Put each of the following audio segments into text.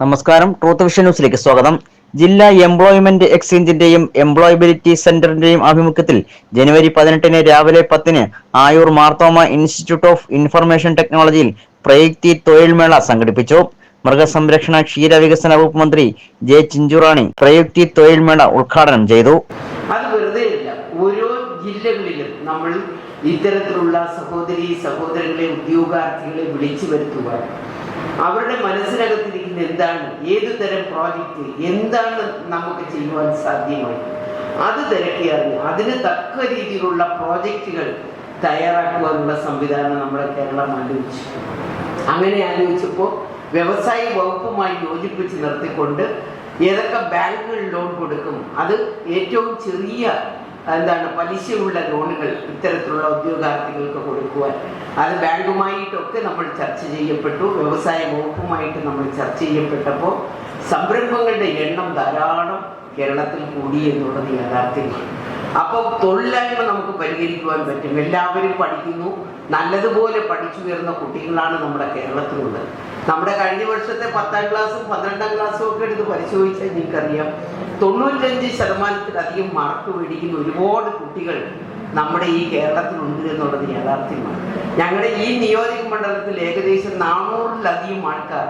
നമസ്കാരം. Truth vision ന്യൂസിലേക്ക് സ്വാഗതം. ജില്ലാ എംപ്ലോയ്മെന്റ് എക്സ്ചേഞ്ചിന്റെയും എംപ്ലോയബിലിറ്റി സെന്ററിന്റെയും ആഭിമുഖ്യത്തിൽ ജനുവരി പതിനെട്ടിന് രാവിലെ പത്തിന് Ayoor Marthoma institute of information ടെക്നോളജിയിൽ പ്രയുക്തി തൊഴിൽ മേള സംഘടിപ്പിച്ചു. മൃഗസംരക്ഷണ ക്ഷീരവികസന വകുപ്പ് മന്ത്രി ജെ ചിഞ്ചുറാണി പ്രയുക്തി തൊഴിൽ മേള ഉദ്ഘാടനം ചെയ്തു. അത് വെറുതെ ഓരോ ജില്ലകളിലും നമ്മൾ ഇത്തരത്തിലുള്ള സഹോദരി സഹോദരങ്ങളെ ഉദ്യോഗാർത്ഥികളെ വിളിച്ചു വരുത്തുവാൻ അവരുടെ മനസ്സിനകത്തിരിക്കുന്ന എന്താണ് ഏത് തരം പ്രോജക്റ്റ് എന്താണ് നമുക്ക് ചെയ്യുവാൻ സാധ്യമായി? അത് തിരക്കി അറിഞ്ഞ് അതിന് തക്ക രീതിയിലുള്ള പ്രോജക്റ്റുകൾ തയ്യാറാക്കുവാനുള്ള സംവിധാനം നമ്മുടെ കേരളം ആലോചിച്ചു. അങ്ങനെ ആലോചിച്ചപ്പോൾ വ്യവസായ വകുപ്പുമായി യോജിപ്പിച്ച് നിർത്തിക്കൊണ്ട് ഏതൊക്കെ ബാങ്കുകൾ ലോൺ കൊടുക്കും അത് ഏറ്റവും ചെറിയ എന്താണ് പലിശയുള്ള ലോണുകൾ ഇത്തരത്തിലുള്ള ഉദ്യോഗാർത്ഥികൾക്ക് കൊടുക്കുവാൻ. അത് ബാങ്കുമായിട്ടൊക്കെ നമ്മൾ ചർച്ച ചെയ്യപ്പെട്ടു. വ്യവസായ വകുപ്പുമായിട്ട് നമ്മൾ ചർച്ച ചെയ്യപ്പെട്ടപ്പോൾ സംരംഭങ്ങളുടെ എണ്ണം ധാരാളം കേരളത്തിൽ കൂടി എന്നുള്ളത് യാഥാർത്ഥ്യമാണ്. അപ്പോൾ തൊഴിലില്ലായ്മ നമുക്ക് പരിഹരിക്കുവാൻ പറ്റും. എല്ലാവരും പഠിക്കുന്നു. നല്ലതുപോലെ പഠിച്ചു വരുന്ന കുട്ടികളാണ് നമ്മുടെ കേരളത്തിലുള്ളത്. നമ്മുടെ കഴിഞ്ഞ വർഷത്തെ പത്താം ക്ലാസ്സും പന്ത്രണ്ടാം ക്ലാസ്സും ഒക്കെ എടുത്ത് പരിശോധിച്ചാൽ നിങ്ങൾക്കറിയാം. തൊണ്ണൂറ്റഞ്ച് ശതമാനത്തിലധികം മാർക്ക് മേടിക്കുന്ന ഒരുപാട് കുട്ടികൾ നമ്മുടെ ഈ കേരളത്തിലുണ്ട് എന്നുള്ളത് യാഥാർത്ഥ്യമാണ്. ഞങ്ങളുടെ ഈ നിയോജക മണ്ഡലത്തിൽ ഏകദേശം നാനൂറിലധികം ആൾക്കാർ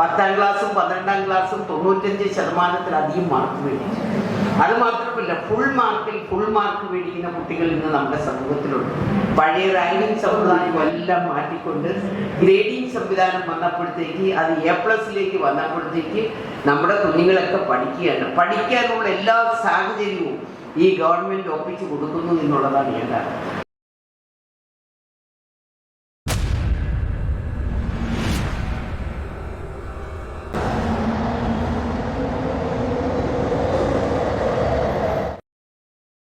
പത്താം ക്ലാസ്സും പന്ത്രണ്ടാം ക്ലാസ്സും തൊണ്ണൂറ്റഞ്ച് ശതമാനത്തിലധികം മാർക്ക് മേടിച്ചു അത് മാത്രമല്ല ഫുൾ മാർക്കിൽ ഫുൾ മാർക്ക് മേടിക്കുന്ന കുട്ടികൾ ഇന്ന് നമ്മുടെ സമൂഹത്തിലുണ്ട്. പഴയ റാങ്കിങ് സംവിധാനം എല്ലാം മാറ്റിക്കൊണ്ട് ഗ്രേഡിംഗ് സംവിധാനം വന്നപ്പോഴത്തേക്ക് അത് എ പ്ലസിലേക്ക് വന്നപ്പോഴത്തേക്ക് നമ്മുടെ കുഞ്ഞുങ്ങളൊക്കെ പഠിക്കുകയാണ്. പഠിക്കാനുള്ള എല്ലാ സാഹചര്യവും ഈ ഗവൺമെന്റ് ഒപ്പിച്ചു കൊടുക്കുന്നു എന്നുള്ളതാണ് യഥാർത്ഥം